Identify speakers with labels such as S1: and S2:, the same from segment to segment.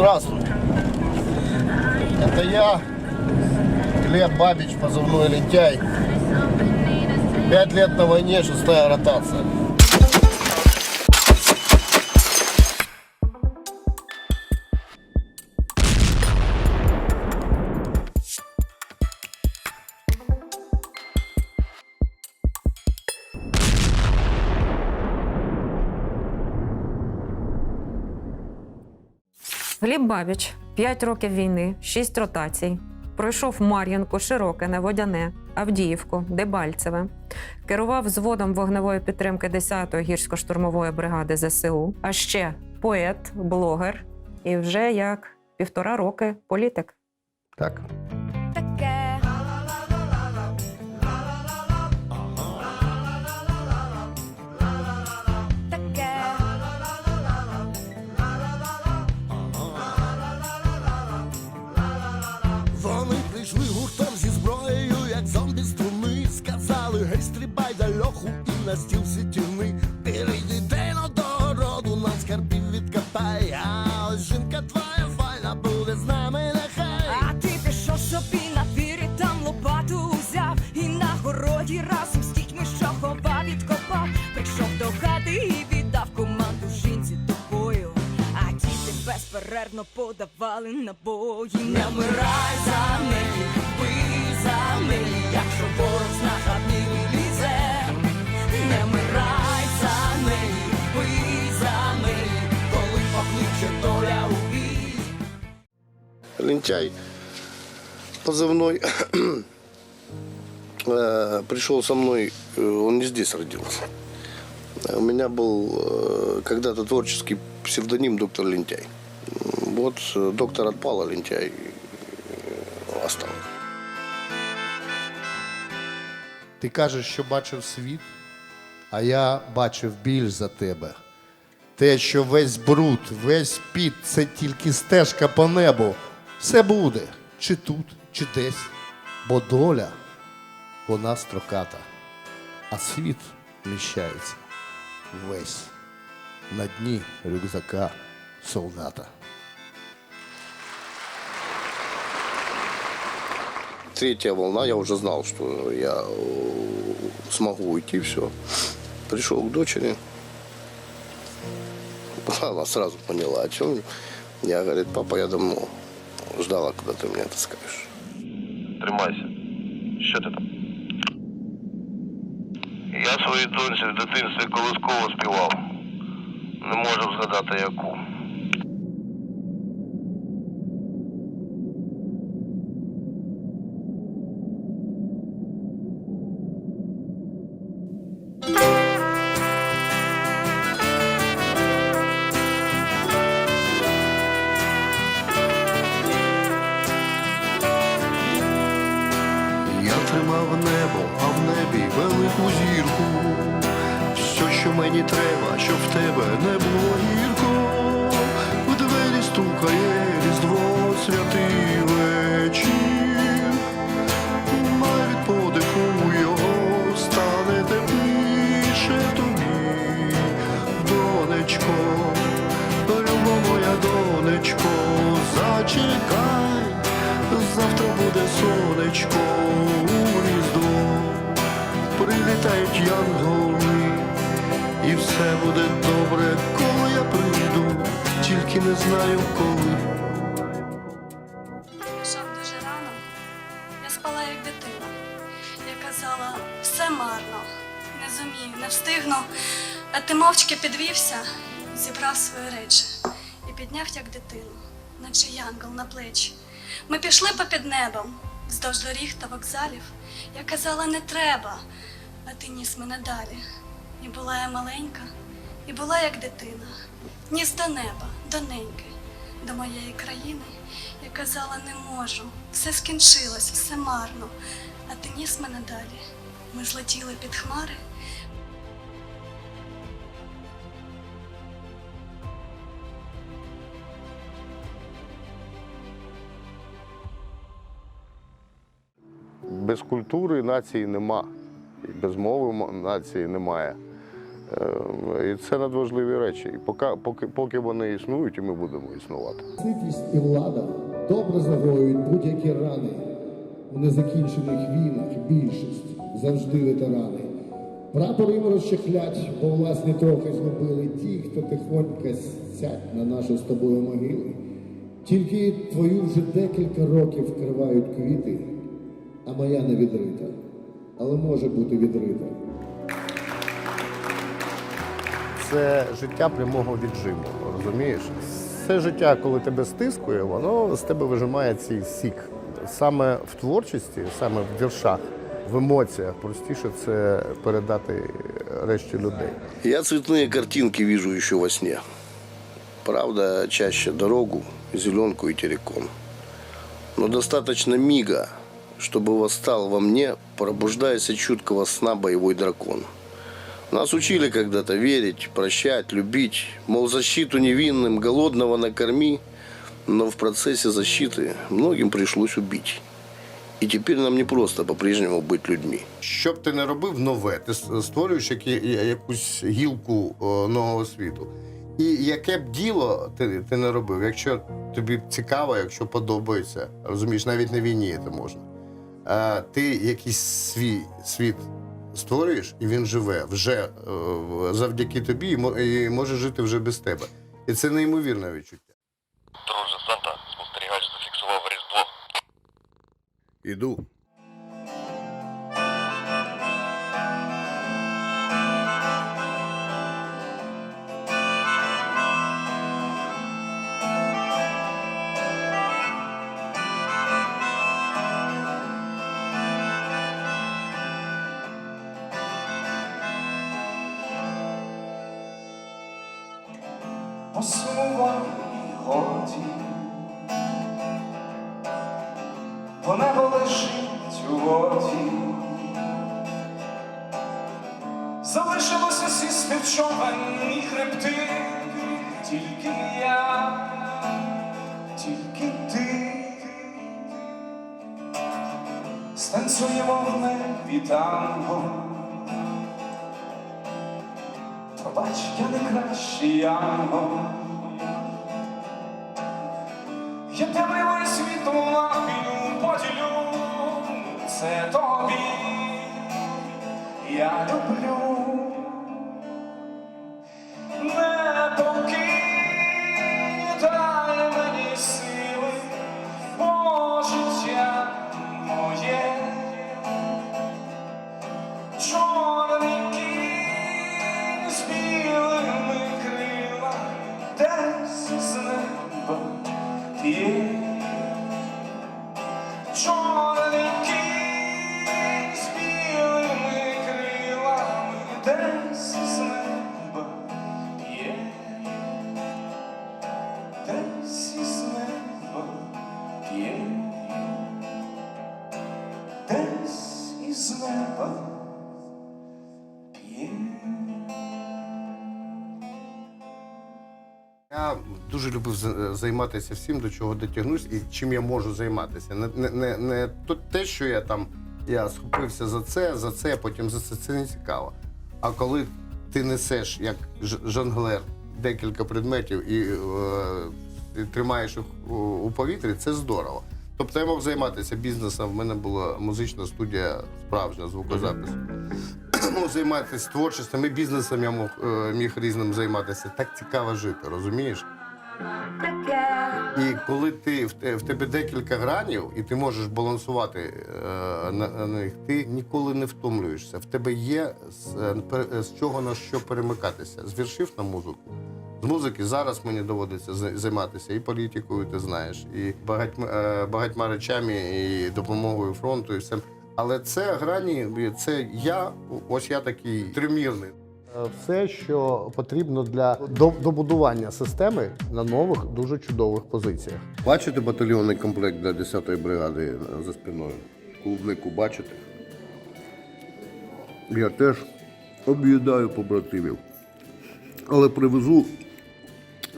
S1: Здравствуй. Это я, Глеб Бабич, позывной лентяй. Пять лет на войне, шестая ротация.
S2: Гліб Бабіч, 5 років війни, 6 ротацій. Пройшов Мар'їнку, Широкине, Водяне, Авдіївку, Дебальцеве. Керував взводом вогневої підтримки 10-ї гірсько-штурмової бригади ЗСУ. А ще поет, блогер і вже як півтора роки політик.
S1: Так.
S3: На стіл сітівни. Перейди дено до роду, нам скарбів відкопай. А ось жінка твоя файна буде з нами нехай.
S4: А ти пішов собі на двірі, там лопату узяв і на городі разом з дітьми, що ховав, відкопав. Прийшов до хати і віддав команду жінці тобою. А діти безперервно подавали набої. Не вмирай за неї, бий за неї, якщо ворог з нахабні лізе. Не вмирай за неї, бий за неї, коли покличе доля у бій.
S1: Лентяй позывной э, пришел со мной, э, он не здесь родился. Э, У меня был э, когда-то творческий псевдоним доктор Лентяй. М, Вот э, доктор отпал, а Лентяй э, остался.
S5: Ти кажеш, що бачив світ, А я бачив більш за тебе. Те, що весь бруд, весь піт це тільки стежка по небу. Все буде, чи тут, чи десь. Бо доля, вона строката, а світ вміщається весь на дні рюкзака солдата.
S1: Третья волна, я уже знал, что я смогу уйти, все. Пришел к дочери. Она сразу поняла, о чем. Я, говорит, папа, я давно ждала, когда ты мне это скажешь.
S6: Тримайся. Що ти там? Я своїй доньці в дитинстві колисково співав. Не можу згадати яку.
S5: Донечко, люба моя донечко, зачекай, завтра буде сонечко у різдво, прилітають янголи, і все буде добре, коли я прийду, тільки не знаю коли.
S7: Дуже рано. Я спала як дитина. Я казала, все марно, не зумію, не встигну. А ти мовчки підвівся, зібрав свої речі і підняв як дитину, наче янгол на плечі. Ми пішли попід небом, вздовж доріг та вокзалів. Я казала, не треба, а ти ніс мене далі. І була я маленька, і була як дитина. Ніс до неба, до неньки, до моєї країни. Я казала, не можу, все скінчилось, все марно, а ти ніс мене далі. Ми злетіли під хмари.
S1: Без культури нації нема. Без мови нації немає. Е, І це надважливі речі. І поки, поки, поки вони існують, і ми будемо існувати.
S8: Ситість і влада добре загоюють будь-які рани. У незакінчених війнах більшість завжди ветерани. Прапор їм розчехлять, бо власні трохи згубили ті, хто тихонько сядь на наші з тобою могили. Тільки твою вже декілька років вкривають квіти, а моя не відрита, але може бути відрита.
S5: Це життя прямого віджиму, розумієш? Це життя, коли тебе стискує, воно з тебе вижимає цей сік. Саме в творчості, саме в віршах, в емоціях простіше це передати решті людей.
S1: Я цветные картинки вижу еще во сне. Правда, чаще дорогу, зеленку и террикон. Но достаточно мига, чтобы восстал во мне, пробуждаясь от чуткого сна боевой дракон. Нас учили когда-то верить, прощать, любить, мол, защиту невинным, голодного накорми, но в процессе защиты многим пришлось убить. И теперь нам не просто по-прежнему быть людьми.
S5: Що б ти не робив нове, ти с- створюєш які, якусь гілку о, нового світу. І яке б діло ти, ти не робив, якщо тобі цікаво, якщо подобається, розумієш, навіть на війні це можна. А, ти якийсь свій світ створюєш, і він живе вже е, завдяки тобі і мо- і може жити вже без тебе. І це неймовірне відчуття.
S6: Друже Санта, спостерігач зафіксував Різдво.
S1: Иду.
S9: Посумував і годі, бо небо лежить у воді. Залишилося сісти в човен і хребти, тільки я, тільки ти. Станцюємо в небі танго. Пробач, я не кращий ангел. Я тебе весь світ у навпію поділю, це тобі я люблю. Чорний
S5: дуже любив займатися всім, до чого дотягнусь і чим я можу займатися. Не, не, не, те, що я там я схопився за це, за це, потім за це. Це не цікаво. А коли ти несеш як жонглер декілька предметів і, е, тримаєш їх у, повітрі, це здорово. Тобто я мог займатися бізнесом. В мене була музична студія, справжня звукозапису. Мог займатися творчістю, і бізнесом я мог, е, міг різним займатися. Так цікаво жити, розумієш? І коли ти в, тебе декілька гранів, і ти можеш балансувати е, на, них, ти ніколи не втомлюєшся. В тебе є з, е, чого на що перемикатися. З віршів на музику. З музики зараз мені доводиться займатися і політикою, ти знаєш, і багатьма, е, багатьма речами, і допомогою фронту, і всім. Але це грані, це я, ось я такий тримірний. Все, що потрібно для добудування системи на нових дуже чудових позиціях.
S1: Бачите батальйонний комплект для 10-ї бригади за спиною? Клубнику бачите? Я теж об'їдаю побратимів. Але привезу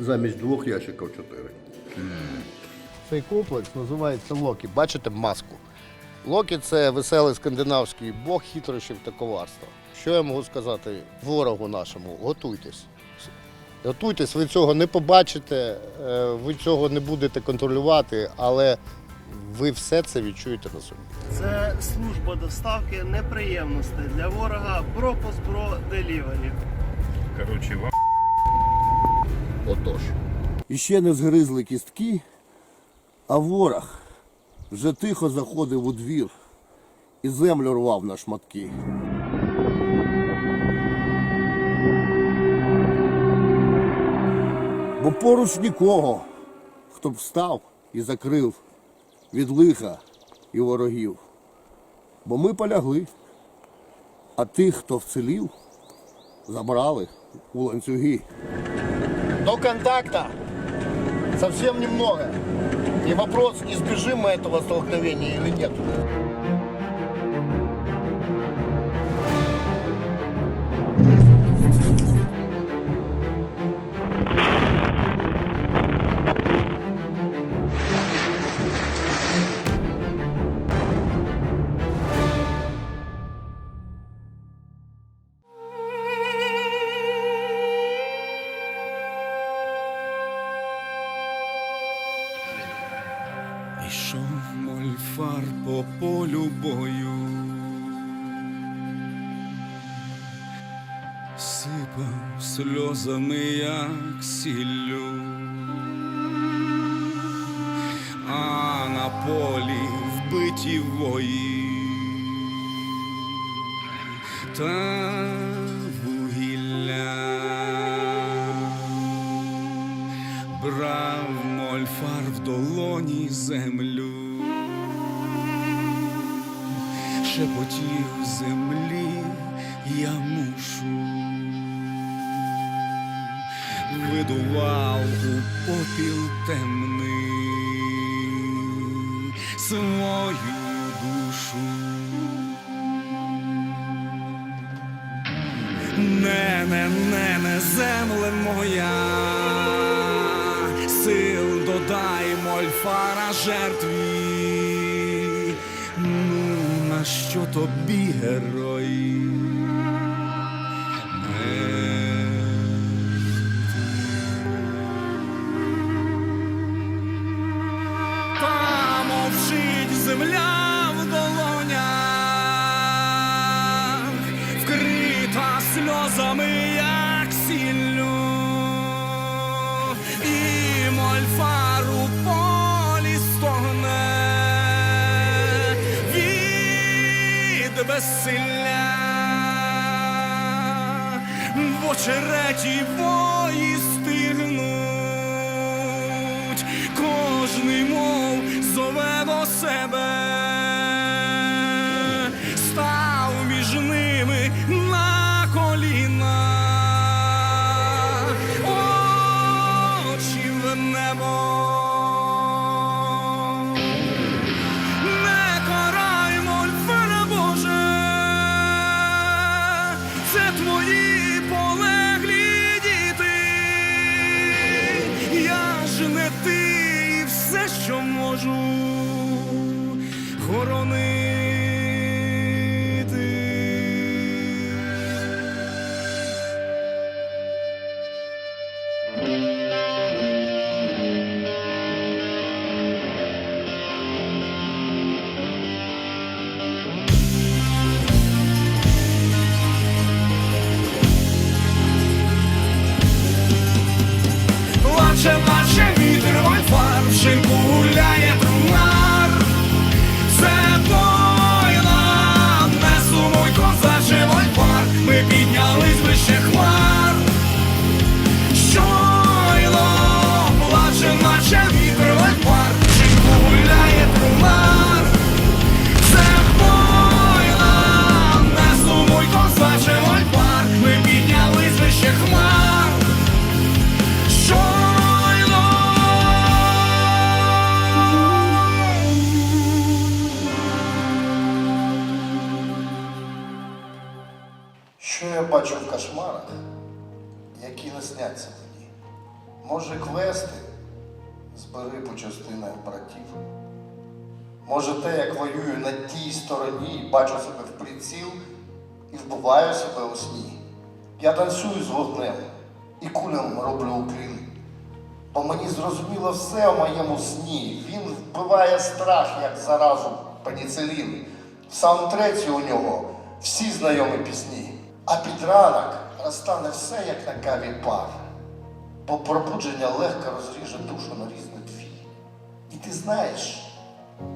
S1: замість двох ящиків чотири.
S5: Цей комплекс називається Локі. Бачите маску? Локі це веселий скандинавський бог хитрощів та коварства. Що я можу сказати ворогу нашому? Готуйтесь. Готуйтесь, ви цього не побачите, е, ви цього не будете контролювати, але ви все це відчуєте на собі.
S10: Це служба доставки неприємностей для ворога Пропос Бро Делівері.
S5: Отож.
S3: І ще не згризли кістки, а ворог вже тихо заходив у двір і землю рвав на шматки. Бо поруч нікого, хто б встав і закрив від лиха і ворогів. Бо ми полягли, а тих, хто вцелів, забрали у ланцюги.
S5: До контакта совсем немного. И вопрос, избежим мы этого столкновения или нет.
S9: Мольфар по полю бою, сипав сльозами, як сіллю, а на полі вбиті вої. Та вугілля. Брав мольфар в долоні землю, шепотів землі я мушу, видував у попіл темний свою душу. Не, не, не, не, земле моя, сил додай мольфара жертві. Що тобі герой? Безсилля, в очереті бої стигнуть, кожний мов зове до себе,
S5: сняться мені? Може, квести збери по частинах братів. Може, те, як воюю на тій стороні бачу себе в приціл, і вбиваю себе у сні. Я танцюю з вогнем і кулям роблю уклін. Бо мені зрозуміло все в моєму сні. Він вбиває страх, як заразу пеніцилін. В саундтреці у нього всі знайомі пісні. А під ранок розтане все, як на каві пар. Бо пробудження легко розріже душу на різні дві. І ти знаєш,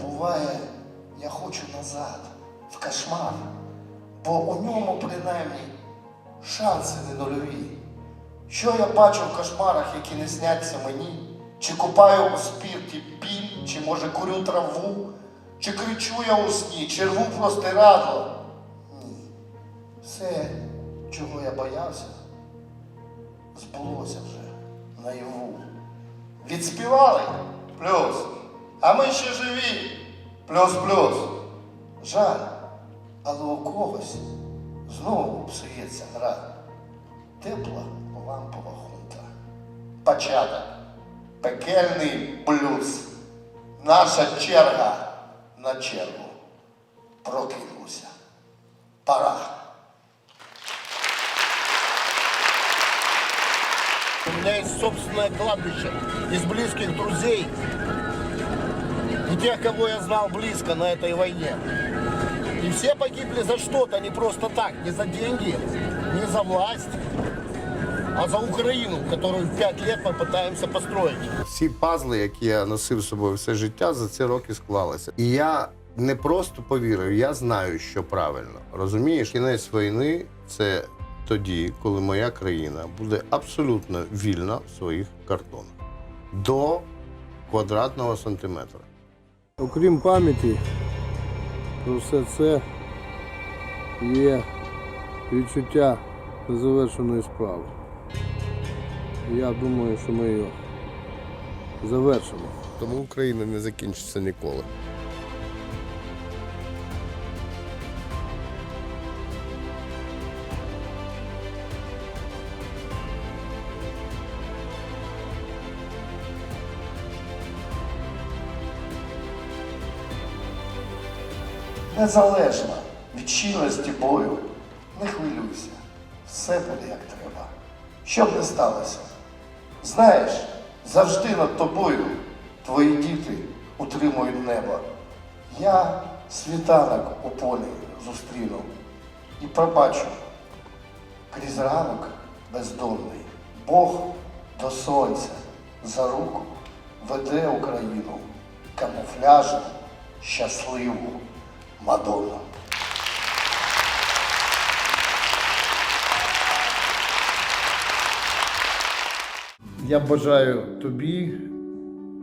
S5: буває, я хочу назад, в кошмар, бо у ньому принаймні шанси не нульові. Що я бачу в кошмарах, які не сняться мені? Чи купаю у спірті біль, чи може курю траву, чи кричу я у сні, чи рву простирадло? Ні. Все, чого я боявся, збулося вже наяву. Відспівали плюс. А ми ще живі. Плюс-плюс. Жаль, але у когось знову псується гра. Тепла лампова хунта. Початок. Пекельний блюз. Наша черга на чергу. Прокинулся. Пора.
S11: У меня есть собственное кладбище из близких друзей и тех, кого я знал близко на этой войне. И все погибли за что-то, не просто так, не за деньги, не за власть, а за Украину, которую пять лет мы пытаемся построить.
S12: Всі пазли, які я носив з собою все життя, за ці роки склалися. І я не просто повірив, я знаю, що правильно. Розумієш, кінець війни це тоді, коли моя країна буде абсолютно вільна в своїх кордонах до квадратного сантиметра.
S13: Окрім пам'яті про все це є відчуття незавершеної справи. Я думаю, що ми його завершимо.
S12: Тому Україна не закінчиться ніколи.
S5: Незалежно від щільності бою, не хвилюйся. Все буде як треба. Що б не сталося. Знаєш, завжди над тобою твої діти утримують небо. Я світанок у полі зустріну і пробачу крізь ранок бездомний. Бог до сонця за руку веде Україну камуфляжем щасливу Мадонну.
S14: Я бажаю тобі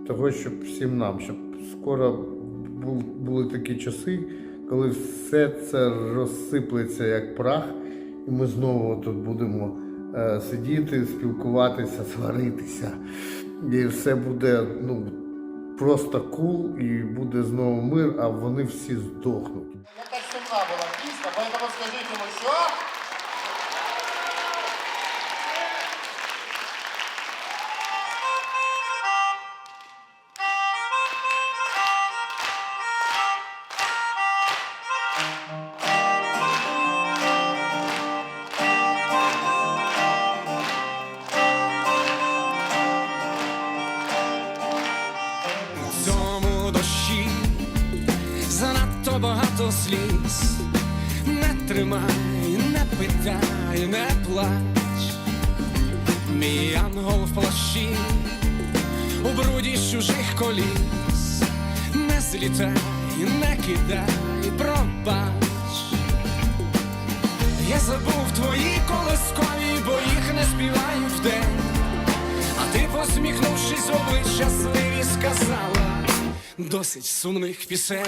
S14: того, щоб всім нам, щоб скоро були такі часи, коли все це розсиплеться як прах, і ми знову тут будемо е, сидіти, спілкуватися, сваритися. І все буде ну, просто кул, і буде знову мир, а вони всі здохнуть.
S9: В плащі у бруді чужих коліс. Не злітай, не кидай, пробач. Я забув твої колискові, бо їх не співаю вдень. А ти, посміхнувшись обличчя щасливі, сказала досить сумних пісень.